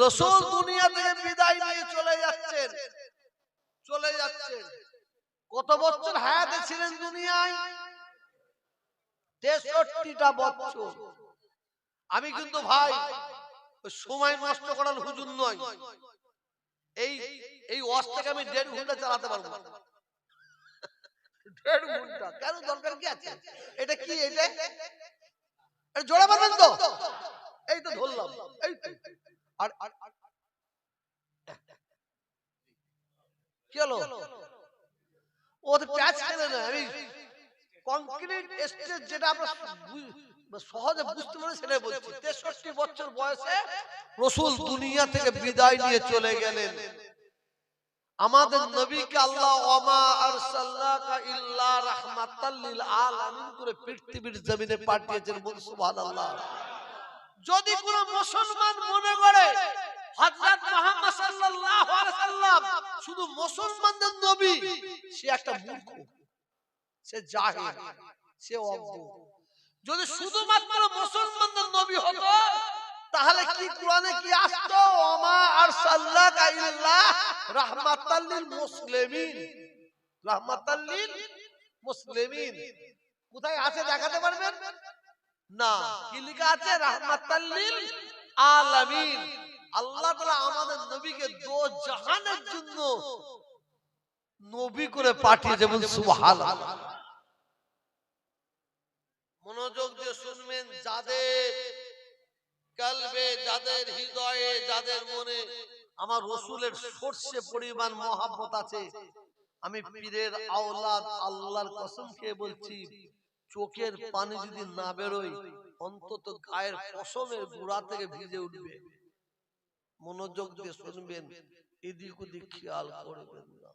রসুল দুনিয়া থেকে বিদায় নিয়ে চলে যাচ্ছেন। চলে যাচ্ছেন। কত বছর হায়াতে ছিলেন দুনিয়ায়? তেষট্টিটা বছর। আমি কিন্তু ভাই সময় নষ্ট করার হুজুর নয় এই এই ওয়াজ থেকে আমি দেড় ঘণ্টা চালাতে পারব না। ঘণ্টা কেন দরকার কি আছে? এটা কি এটা এটা? জোড়া পাবেন তো? এই তো ধরলাম। এই আর আর আর- কি হলো? ও তো প্যাচ খেলে না আমি কংক্রিট স্টেজ যেটা আমরা সহজে বুঝতে পারি সেটাই বলছি। তেষট্টি বছর বয়সে রসুল দুনিয়া থেকে বিদায় নিয়ে চলে গেলেন। আমাদের নবীকে আল্লাহ ওমা আরসালনাকা ইল্লা রাহমাতাল আলামিন করে পৃথিবীর জমিনে পাঠিয়েছেন বল সুবহানাল্লাহ। যদি কোন মুসলমান মনে করে হযরত মুহাম্মদ সাল্লাল্লাহু আলাইহি সাল্লাম শুধু মুসলমানদের নবী সে একটা মূর্খ সে জাহিল সে অজ্ঞ যদি শুধুমাত্র মুসলমানদের নবী হতো তাহলে কি কোরআনে কি আসতো? ওমা আরসালনাকা ইল্লা রাহমাতাল লিল মুসলিমিন। রাহমাতাল লিল মুসলিমিন। কোথায় আছে দেখাতে পারবেন? না। কি লেখা আছে? রাহমাতাল্লিল আলামিন। আল্লাহ তাআলা আমাদের নবীকে দো জাহানের জন্য নবী করে পাঠিয়েছে বল সুবহানাল্লাহ। মনোযোগ দিয়ে শুনবেন যাদের কালবে যাদের হৃদয়ে, যাদের মনে আমার রসুলের সর্ষে পরিমাণ মহাব্বত আছে, আমি পীরের আওলাদ আল্লাহর কসম খেয়ে বলছি, চোখের পানি যদি না বেরোয়, অন্তত গায়ের পশমের গুড়া থেকে ভিজে উঠবে। মনোযোগ দিয়ে শুনবেন, এদিক ওদিক খেয়াল করবেন না।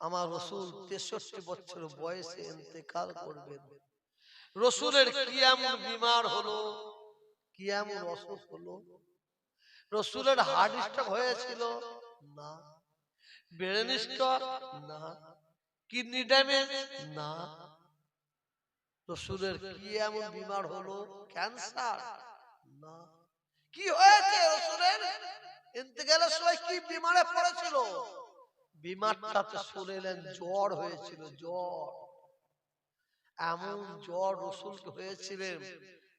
আমার রসুল তেষট্টি বছর বয়সে ইন্তেকাল করবেন। রসুলের কি এমন বিমার হলো কি এমন অসুখ হলো। রসুলের হার্ট স্ট্রোক হয়েছিল না। ব্রেন স্ট্রোক না। কিডনি ড্যামেজ না। রসুলের কি এমন বিমার হলো ক্যান্সার না। কি হয়েছে রসুলের? ইন্তেকালের সময় কি বিমারে পড়েছিল? বিমারটাতে শুনেলেন জ্বর হয়েছিল জ্বর। এমন জ্বর রসুলকে হয়েছিলেন।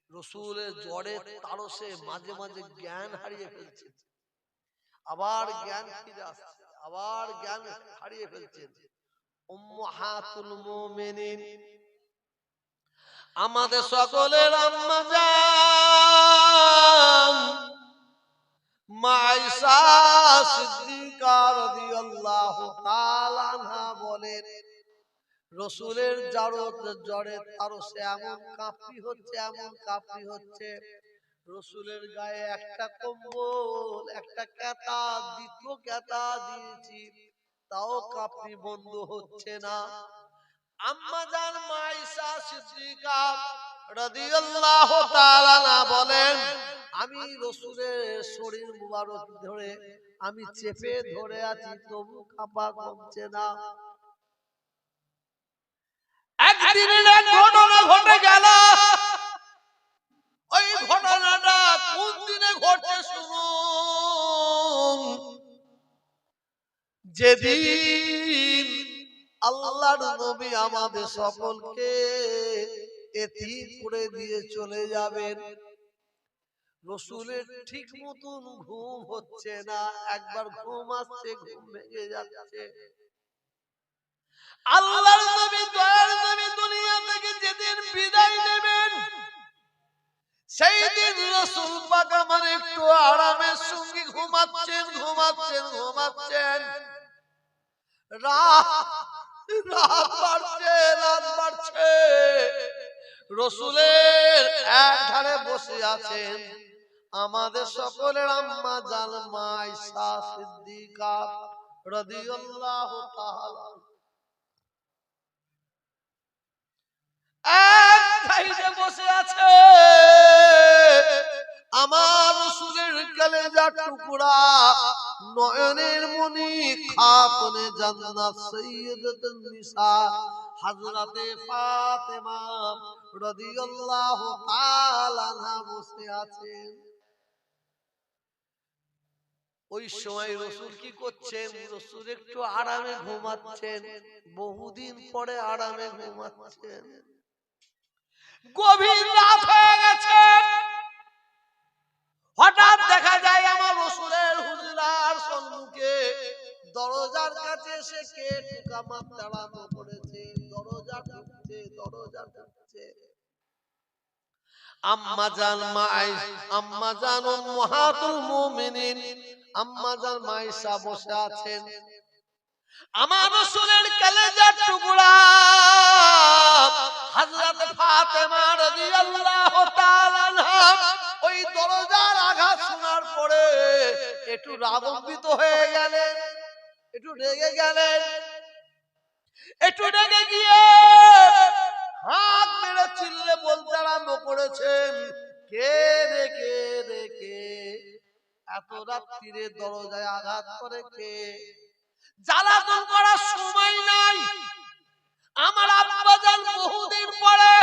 রসুলের জ্বরের তারসে মাঝে মাঝে জ্ঞান হারিয়ে ফেলছেন। আবার জ্ঞান ফিরে আসছে। আবার জ্ঞান হারিয়ে ফেলছেন। উম্মাহাতুল মুমিনিন। আমাদের সকলের আম্মা জান মাইসা সিদ্দিকা রাদিয়াল্লাহু তাআলা বলেন রসুলের জারত জ্বরে তারসে এমন কাঁপি হচ্ছে, এমন কাঁপি হচ্ছে। রসুলের গায়ে একটা কম্বল, একটা ক্যাতা দ্বিতীয় ক্যাতা দিয়েছি, তাও কাঁপি বন্ধ হচ্ছে না। আম্মা মাইসা সিদ্দিকা রাদিয়াল্লাহু তাআলা বলেন, আমি রসুলের শরীর মুবারক ধরে, আমি চেপে ধরে আছি, তবু কাঁপা কমছে না। যেদিন আল্লাহর নবী আমাদের সকলকে এতি করে দিয়ে চলে যাবেন, রসুলের ঠিক মতন ঘুম হচ্ছে না, একবার ঘুম আসছে, ঘুম ভেঙে যাচ্ছে। আল্লাহর নবী, দয়ার নবী দুনিয়া থেকে যেদিন বিদায় নেবেন সেই দিন রসুল পাক আমার একটু আরামের সঙ্গে ঘুমাচ্ছেন ঘুমাচ্ছেন ঘুমাচ্ছেন। রসুলের এক ধারে বসে আছেন আমাদের সকলের আম্মা জান মাইসা সিদ্দিকা রাদিয়াল্লাহু এক সাইডে বসে আছে আমার রসুলের কলেজা টুকরা। নয়নের মনি খাপনে জান্নাত সৈয়দাতুন নিসা। হযরতে ফাতেমা রাদিয়াল্লাহু তাআলা আনহা বসে আছেন। ওই সময় রসুল কি করছেন? রসুল একটু আরামে ঘুমাচ্ছেন, বহুদিন পরে আরামে ঘুমাচ্ছেন। গভীর রাত দরজার কাছে এসে কে টুকামাত দাঁড়ানো করেছে? দরজা ঢুকছে দরজা ঢুকছে। আম্মা জান মাই, আম্মা জান মুমিনিন, আম্মা জান বসে আছেন। আমার রসুলের হযরত ফাতেমা রাদিয়াল্লাহু তাআলা ওই দরজার আঘাত শোনার পরে একটু রাগান্বিত হয়ে গেলেন। একটু রেগে গেলেন। একটু রেগে গিয়ে হাত মেরে চিল্লে বলতে আরম্ভ করেছেন, কে রে কে রে, কে? এত রাত্রিরে দরজায় আঘাত করে কে? জ্বালাতন করার সময় নাই। আমার আব্বা যান বহুদিন পরে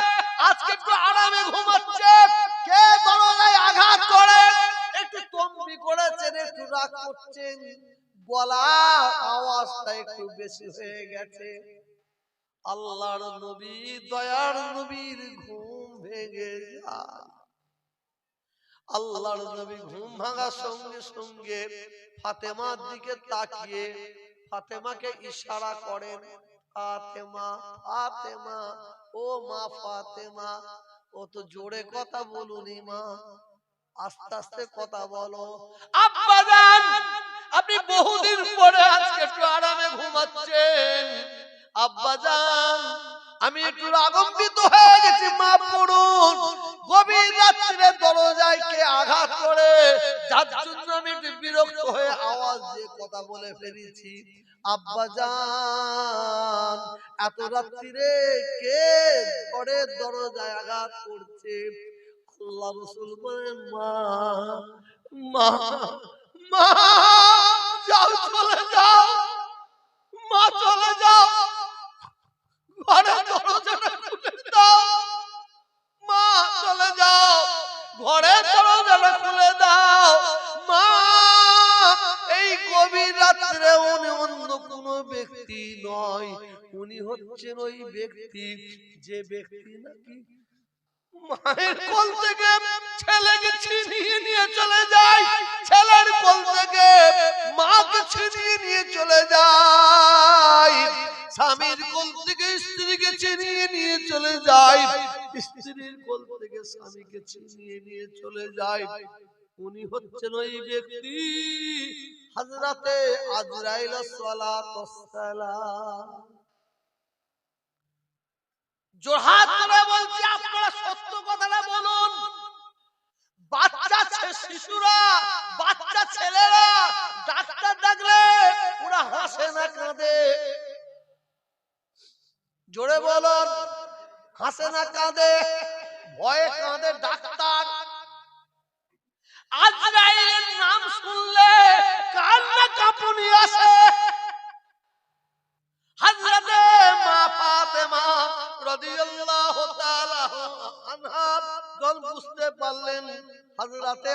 আজকে একটু আরামে ঘুমাচ্ছে। কে দরজায় আঘাত করে? একটু তম্বি করেছেন, একটু রাগ করছেন। আওয়াজটা একটু বেশি হয়ে গেছে। আল্লাহর নবী, দয়ার নবীর ঘুম ভেঙে আল্লাহর নবী ঘুম ভাঙার সঙ্গে সঙ্গে ফাতেমার দিকে তাকিয়ে ফাতেমাকে ইশারা করেন, ফাতেমা ফাতেমা, ও মা ফাতেমা, ও তো জোরে কথা বলুনি মা, আস্তে আস্তে কথা বলো। আব্বা আপনি বহুদিন পরে আজকে একটু আরামে ঘুমাচ্ছেন। আব্বা জান আমি একটু রাগম্বিত হয়ে গেছি মা করুন। গভীর রাত্রে দরজায় কে আঘাত করে, যার জন্য আমি একটু বিরক্ত হয়ে আওয়াজ দিয়ে কথা বলে ফেলেছি। আব্বা জান এত রাত্রিরে কে করে দরজায় আঘাত করছে? আল্লাহ রসুল বলেন, মা মা মা, যাও, চলে যাও। মা, চলে যাও। ঘরে দরজাটা খুলে দাও। মা, চলে যাও। ঘরে দরজাটা খুলে দাও। মা, এই গভীর রাত্রে উনি অন্য কোন ব্যক্তি নয়। উনি হচ্ছেন ওই ব্যক্তি। যে ব্যক্তি নাকি মায়ের কোল থেকে ছেলেকে ছিনিয়ে নিয়ে চলে যায়। ছেলের কোল থেকে মাকে ছিনিয়ে নিয়ে চলে যায়। স্বামীর কোল থেকে স্ত্রীকে ছিনিয়ে নিয়ে চলে যায়। স্ত্রীর কোল থেকে স্বামীকে ছিনিয়ে নিয়ে চলে যায়। উনি হচ্ছেন ওই ব্যক্তি হযরতে আজরাইল সালাতু সালাম জোরহাত করে বলছি, আপনারা সত্য কথাটা বলুন। বাচ্চা শিশুরা, বাচ্চা ছেলেরা, ডাক্তার ডাকলে ওরা হাসে না, কাঁদে। জোরে বলুন, হাসে না, কাঁদে, ভয়ে কাঁদে ডাক্তার। আজরাইলের নাম শুনলে কান্না কাঁপুনি আসে। রাদিয়াল্লাহু বুঝতে পারলেন হযরতে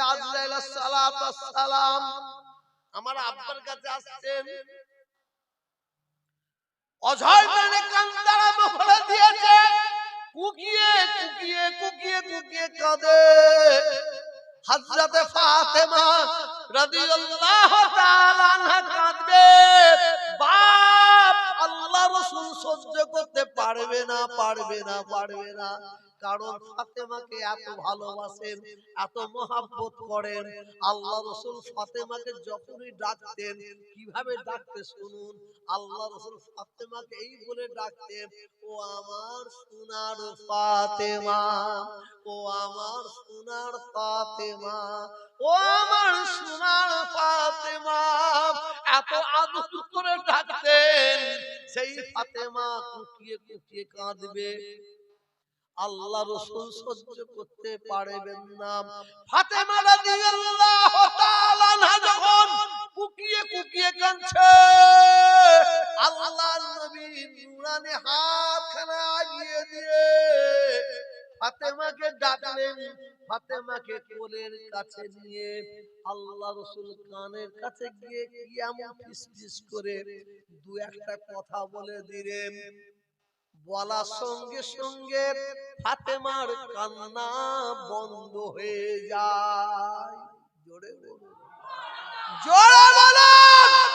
সালাম আমার আব্বার কাছে আসছেন। অঝয় কাঁদবে বাপ আল্লাহ রাসূল সহ্য করতে পারবে না পারবে না পারবে না। কারণ ফাতেমাকে এত ভালোবাসেন, এত মহাব্বত করেন। আল্লাহ রসুল ফাতেমাকে যখনই ডাকতেন, কীভাবে ডাকতে শুনুন? আল্লাহ রসুল ফাতেমাকে এই বলে ডাকতেন, ও আমার সোনার ফাতেমা, ও আমার সোনার ফাতেমা, ও আমার সোনার ফাতেমা। এত আদর করে ডাকতেন, সেই ফাতেমা কুকিয়ে কুকিয়ে কাঁদবে। আল্লাহ রসুল সহ্য করতে পারবেন না। ফাতেমা রাদিয়াল্লাহু তাআলা যখন কুকিয়ে কুকিয়ে কাঁদছে আল্লাহ নবী নুরানি হাতখানা আগিয়ে দিয়ে ফাতেমাকে ডাকলেন, ফাতেমাকে কোলের কাছে নিয়ে আল্লাহ রসুল কানের কাছে গিয়ে কি এমন ফিসফিস করে দু একটা কথা বলে দিলেন বলার সঙ্গে সঙ্গে ফাতেমার কান্না বন্ধ হয়ে যায়। জোরে জোরে বলুন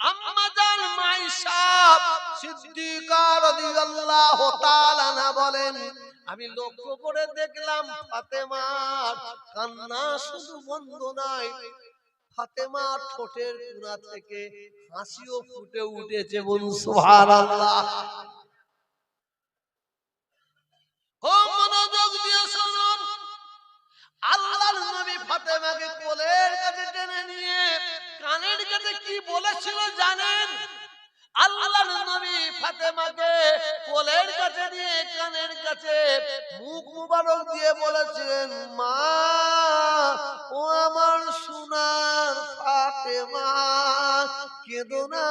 আম্মাজান সিদ্দিকা রাদিয়াল্লাহু তাআলা না বলেন, আমি লক্ষ্য করে দেখলাম ফাতেমার কান্না শুধু বন্ধ নয় ফাতেমার ঠোঁটের থেকে হাসিও ফুটে উঠেছে সোহার শুনুন। আল্লাহর ফাতেমাকে কোলের কাছে নিয়ে কানের কি বলেছিল জানেন? আল্লাহর নবী ফাতেমাকে কোলের কাছে নিয়ে, কানের কাছে মুখ মুবারক দিয়ে বলেছেন মা, ও আমার সোনার ফাতেমা, কেঁদো না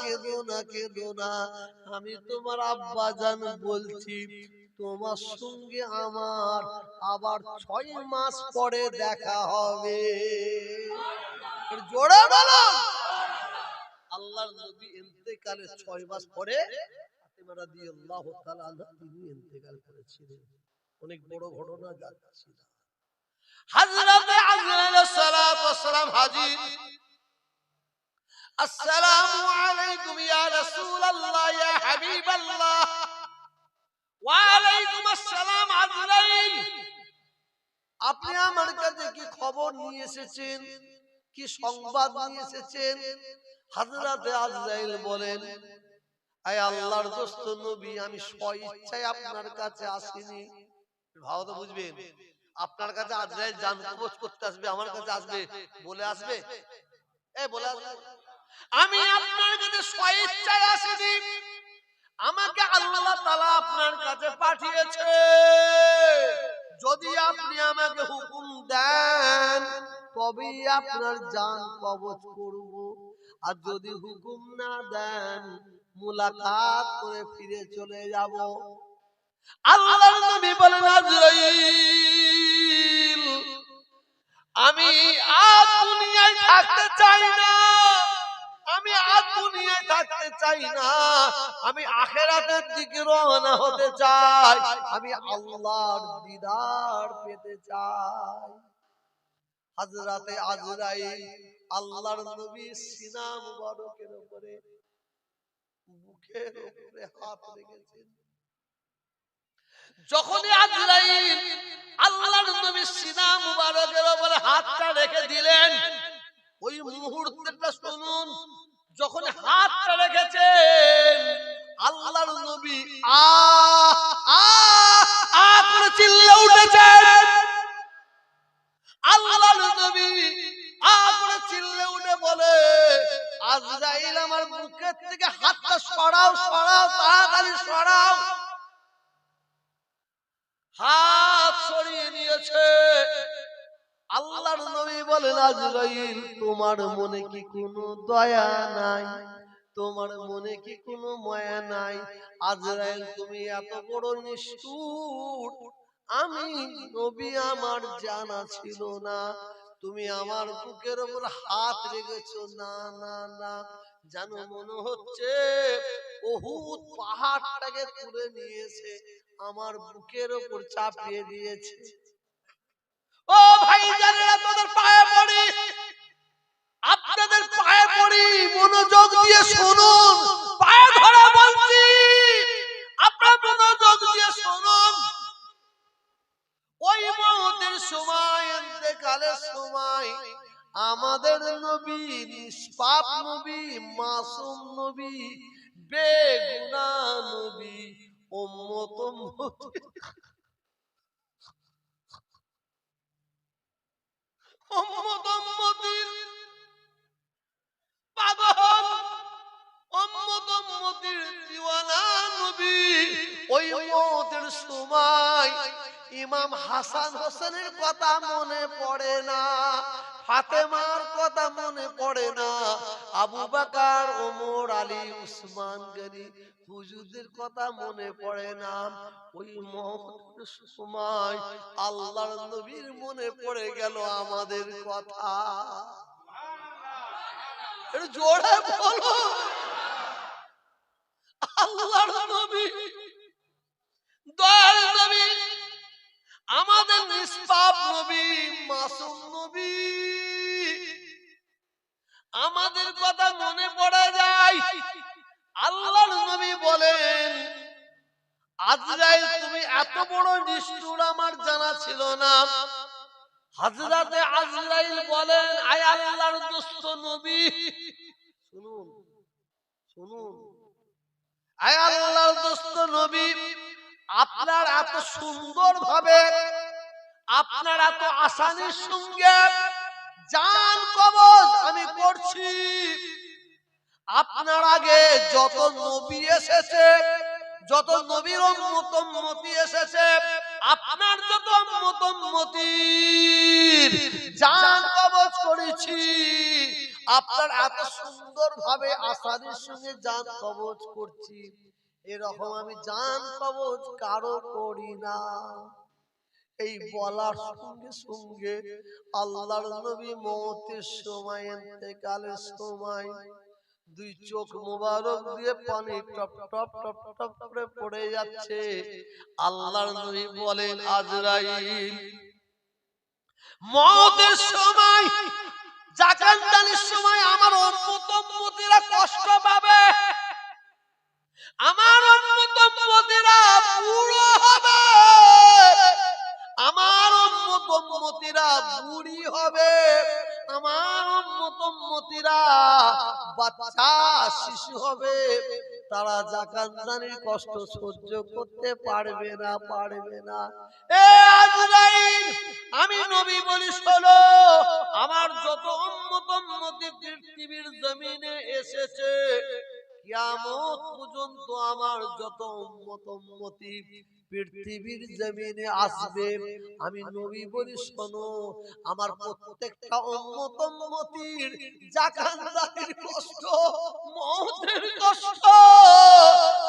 কেঁদো না কেঁদো না। আমি তোমার আব্বা জান বলছি, তোমার সঙ্গে আমার আবার ছয় মাস পরে দেখা হবে। জোরে বলো আল্লাহর নবী ইন্তেকালের ছয় মাস পরে ফাতেমা রাদিয়াল্লাহু তাআলা তিনি ইন্তেকাল করেছিলেন। অনেক বড় ঘটনা যাচ্ছি না হযরতে আজরাইল সালাতু ওয়াসসালাম হাজির। আসসালামু আলাইকুম ইয়া রাসূলুল্লাহ, ইয়া হাবিবাল্লাহ। ওয়া আলাইকুম আসসালাম আজরাইল। আপনি আমার কাছে কি খবর নিয়ে এসেছেন? কি সংবাদ নিয়ে এসেছেন? হাজরাতে আজরাইল বলেন, আয় আল্লাহর দোস্ত নবী, আমি আপনার কাছে আসিনি। তো বুঝবেন, আপনার কাছে আজরাইল জান করতে আসবে, আমার কাছে আসবে, বলে আসবে? এ, বলে আসবে? আমি আপনার কাছে আসিনি, আমাকে আল্লাহ আপনার কাছে পাঠিয়েছে। যদি আপনি আমাকে হুকুম দেন, তবেই আপনার জান কবজ করব। আর যদি হুকুম না দেন, মুলাকাত করে ফিরে চলে যাব। আল্লাহর নবী বলেন, আজরাইল, আমি আর দুনিয়ায় থাকতে চাই না। আমি আর দুনিয়ায় থাকতে চাই না। আমি আখেরাতের দিকে রওনা হতে চাই। আমি আল্লাহর দিদার পেতে চাই। হাজরাতে আজরাইল আল্লাহর নবী সিনা মুবারকের উপরে মুখের উপরে হাত রেখেছেন। যখনই আজরাইল আল্লাহর নবী সিনা মুবারকের উপরে হাতটা রেখে দিলেন, ওই মুহূর্তটা শুনুন, যখন হাতটা রেখেছেন, আল্লাহর নবী আ আ আ করে চিল্লে উঠেছেন। আল্লাহর আজরাইল আমার থেকে হাতটা সরাও সরাও, তাড়াতাড়ি সরাও। হাত সরিয়ে নিয়েছে। আল্লাহর নবী বলেন, আজরাইল, তোমার মনে কি কোনো দয়া নাই? তোমার মনে কি কোনো মায়া নাই? আজরাইল, তুমি এত বড় নিষ্ঠুর। আমি নবী, আমার জানা ছিল না। তুমি আমার বুকের উপর হাত রেখেছো। না না না। জানো মনে হচ্ছে বহুত পাহাড়টাকে তুলে নিয়েছে। আমার বুকের উপর চাপিয়ে দিয়েছে। ও ভাই জানেরা তোদের পায়ে পড়ি। আপনাদের পায়ে পড়ি মনোযোগ দিয়ে শুনুন। পায়ে ধরে বলছি আপনার মনোযোগ দিয়ে শুনুন। ওই মৌতের সময় এতেকালের সময়, আমাদের নবী, নিষ্পাপ নবী, মাসুম নবী, বেগুনা নবী, উম্মত নবী, ওই সময় ইমাম হাসান হোসেনের কথা মনে পড়ে না, ফাতেমার কথা মনে পড়ে না, আবু বাকার, ওমর, আলী, উসমান গনি হুজুরদের কথা মনে পড়ে না। ওই সময় আল্লাহর নবীর মনে পড়ে গেল আমাদের কথা। জোরে বলো। আল্লাহর নবী, দয়াল নবী আমাদের নিষ্পাপ নবী মাসুম নবী। আমাদের কথা মনে পড়ে যায়। আল্লাহর নবী বলেন আজরাইল তুমি এত বড় নিষ্ঠুর আমার জানা ছিল না। হাজরাতে আজরাইল বলেন আয় আল্লাহর দোস্ত নবী। শুনুন শুনুন। আয় আল্লাহর দোস্ত নবী। আপনার এত সুন্দর ভাবে আপনার এত আসানির সঙ্গে জান কবজ আমি করছি। আপনার আগে যত নবী এসেছে যত নবীর উম্মতি এসেছে আপনার যত উম্মতির জান কবজ করেছি। আপনার এত সুন্দর ভাবে আসানির সঙ্গে জান কবজ করছি। এরকম আমি জান কবজ কারও করি না। এই বলার সঙ্গে সঙ্গে আল্লাহর নবী মতের সময় এতেকালের সময় দুই চোখ মোবারক দিয়ে পানি টপ টপ টপ টপ করে পড়ে যাচ্ছে। আল্লাহর নবী বলেন আজরাইল মতের সময় জাকান্দানির সময় আমার উম্মত উম্মতিরা কষ্ট বাচ্চা, শিশু হবে, তারা জাকান্দানির কষ্ট সহ্য করতে পারবে না পারবে না। এ আমি নবী বলি, শোনো, আমার যত উম্মত উম্মতি পৃথিবীর জমিনে এসেছে পর্যন্ত আমার যত উম্মত উম্মতি পৃথিবীর জমিনে আসবে, আমি নবী বলি, শোনো, আমার প্রত্যেকটা উম্মত উম্মতির জাকান্দারির কষ্ট, মহতের কষ্ট।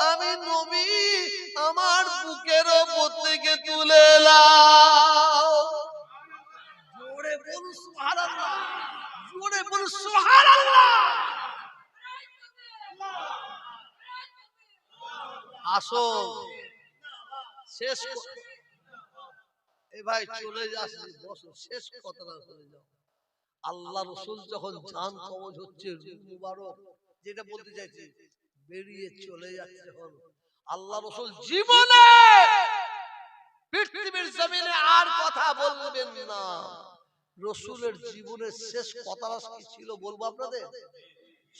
আমি নবী, আমার বুকের থেকে তুলে এলাম জোরে বলুন সুবহানাল্লাহ জোরে বলুন সুবহানাল্লাহ আসো শেষ এ ভাই চলে বসো, শেষ কথাটা চলে যাও। আল্লাহ রসুল যখন জান কবজ হচ্ছে যেটা বলতে চাইছি, বেরিয়ে চলে যাচ্ছে আল্লাহ রসুল জীবনে পৃথিবীর জমিনে আর কথা বলবেন না। রসুলের জীবনের শেষ কথাটা কি ছিল বলব আপনাদের?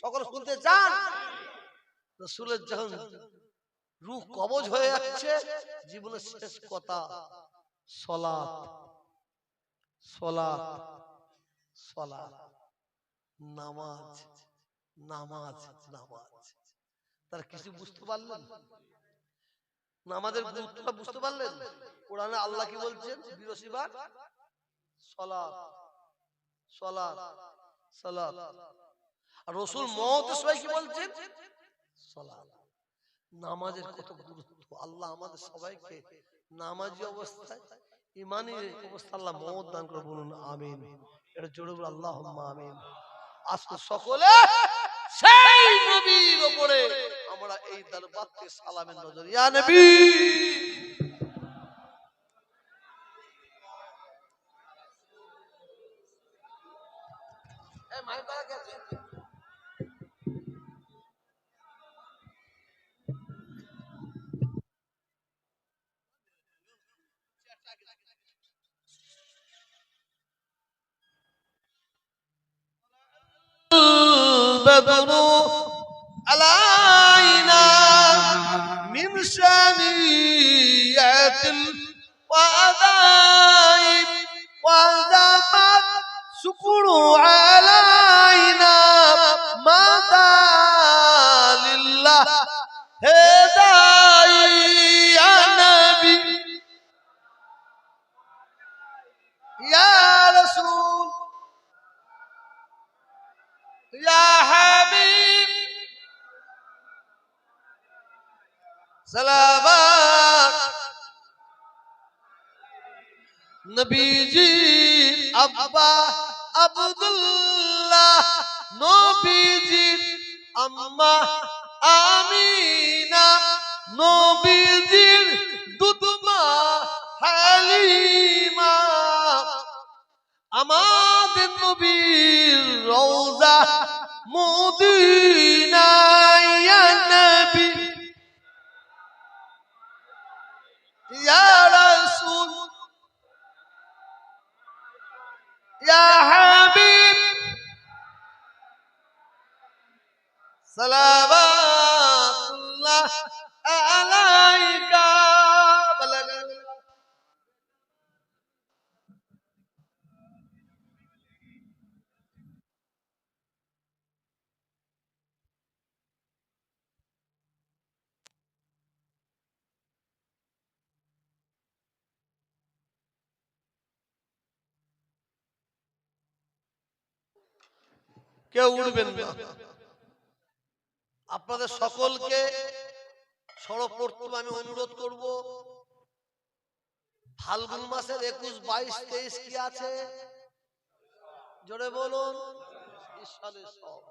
সকলে শুনতে চান? রসুলের যখন রূহ কবজ হয়ে যাচ্ছে, জীবনের শেষ কথা সলাত সলাত সলাত নামাজ নামাজ নামাজ। তার কিছু বুঝতে পারলেন? নামাজের গুরুত্বটা বুঝতে পারলেন? কোরআনে আল্লাহ কি বলছেন? বিরসি বার সলাত সলাত সলাত আর রসুল মহত সবাই কি বলছেন? সলাত নামাজের কত গুরুত্ব? আল্লাহ আমাদের সবাইকে নামাজি অবস্থায় ইমানি অবস্থা আল্লাহ মহৎ দান করে বলুন আমিন। এটা জোরে বলে আল্লাহ আমিন। আজকে সকলে সেই নবীর উপরে আমরা এই দরবারকে সালামের নজর। ইয়া নবী! الوداع وزمت سكر علينا আব্দুল্লাহ নবীজির আম্মা আমিনা নবীজির দুধমা হালিমা। আমাদের নবীর রওজা নবী। ইয়া রাসূল। ইয়া কেউ উঠবেন না। আপনাদের সকলকে সর্বপ্রথম আমি অনুরোধ করব ফাল্গুন মাসের একুশ বাইশ তেইশ কি আছে? জোরে বলুন। ঈশ্বরের সব।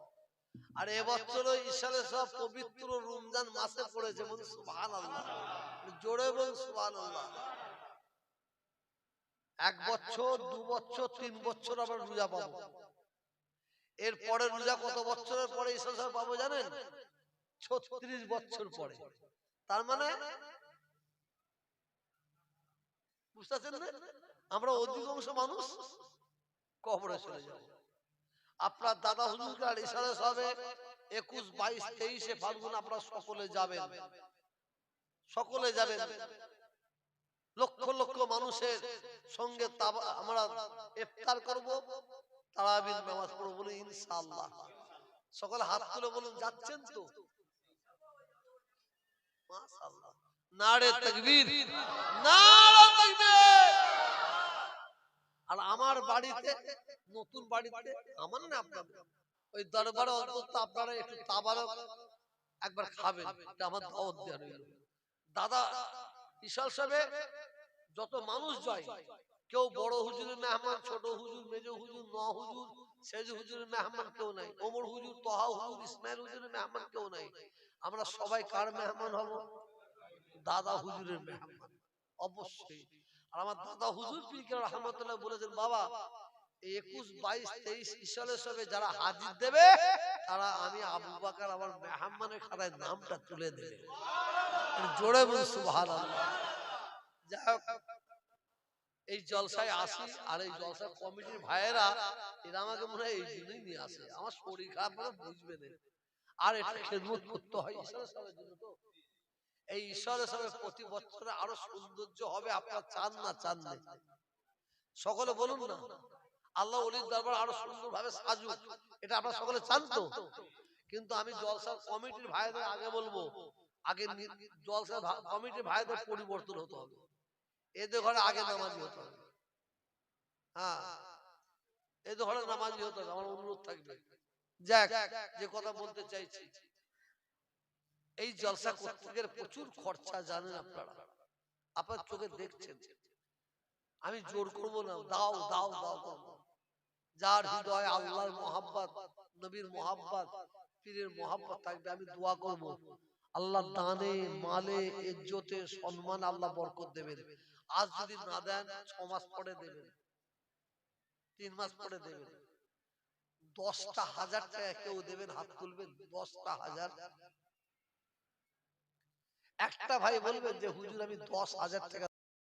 আর এবছরও ঈশ্বরের সব পবিত্র রমজান মাসে পড়েছে বলুন সুবহান আল্লাহ জোরে বলুন সুবহান আল্লাহ এক বছর দু বছর তিন বছর আবার রোজা পাবো। এর পরে রোজা কত বছরের পরে ঈশ্বর পাবো জানেন? ছত্রিশ বছর পরে। তার মানে? বুঝতেছেন আমরা অধিকাংশ মানুষ কবরে চলে যাব। আপনার দাদা হুজুর আর ইশারা সাহেবে একুশ বাইশ তেইশে ফাল্গুন আপনারা সকলে যাবেন। সকলে যাবেন। লক্ষ লক্ষ মানুষের সঙ্গে আমরা ইফতার করব। তারাবির নামাজ ইনশাআল্লাহ। সকলে হাত তুলে বলুন, যাচ্ছেন তো? আর আমার বাড়িতে, নতুন বাড়িতে, আমার না আপনাদের ওই দরবারে অন্তত আপনারা একটু তাবারক একবার এটা আমার দাওয়াত দেওয়া দাদা বিশাল সাহেব, যত মানুষ যায় কেউ বড় হুজুরের মেহমান ছোট হুজুর মেজ হুজুর ন হুজুর সেজ হুজুরের মেহমান কেউ নাই। ওমর হুজুর তহা হুজুর ইসমাইল হুজুরের মেহমান কেউ নাই। আমরা সবাই কার মেহমান হব? দাদা হুজুরের মেহমান। অবশ্যই। আর আমার দাদা হুজুর পীর রহমতুল্লাহ বলেছেন বাবা একুশ বাইশ তেইশ ইসালের সবে যারা হাজির দেবে তারা আমি আবু বাকার আমার মেহমানের খাতায় নামটা তুলে দেবে। জোরে বলে সুভান যাই হোক এই জলসায় আসি আর এই জলসা কমিটির ভাইয়েরা এরা আমাকে মনে হয় এই জন্যই নিয়ে আসে। আমার শরীর খারাপ বুঝবে না। আর এটা খেদমত করতে হয় ঈশ্বরের সবের জন্য তো। এই ঈশ্বরের সবে প্রতি বছরে আরও সৌন্দর্য হবে আপনারা চান না চান না সকলে বলুন না। আল্লাহ অলির দরবার আরও সুন্দর ভাবে সাজুক। এটা আপনারা সকলে চান তো। কিন্তু আমি জলসার কমিটির ভাইদের আগে বলব আগে জলসার কমিটির ভাইদের পরিবর্তন হতে হবে। এদের ঘরে আগে নামাজি হতে। হবে হ্যাঁ। এদের ঘরে নামাজি হতে হবে আমার অনুরোধ থাকবে। যাক যে কথা বলতে চাইছি। এই জলসা প্রচুর খরচা জানেন আপনারা। আপনার। চোখে দেখছেন। আমি জোর করব না। দাও দাও দাও করব যার হৃদয়ে আল্লাহর মোহাব্বত নবীর মোহাব্বত পীরের মোহাব্বত থাকবে। আমি দোয়া করব। আল্লাহ দানে মালে ইজ্জতে সম্মান আল্লাহ বরকত দেবেন। আজ যদি না দেন ছ মাস পরে দেবেন। তিন মাস পরে দেবেন। দশটা হাজার টাকা কেউ দেবেন হাত তুলবেন দশটা হাজার। একটা ভাই বলবেন যে হুজুর আমি দশ হাজার টাকা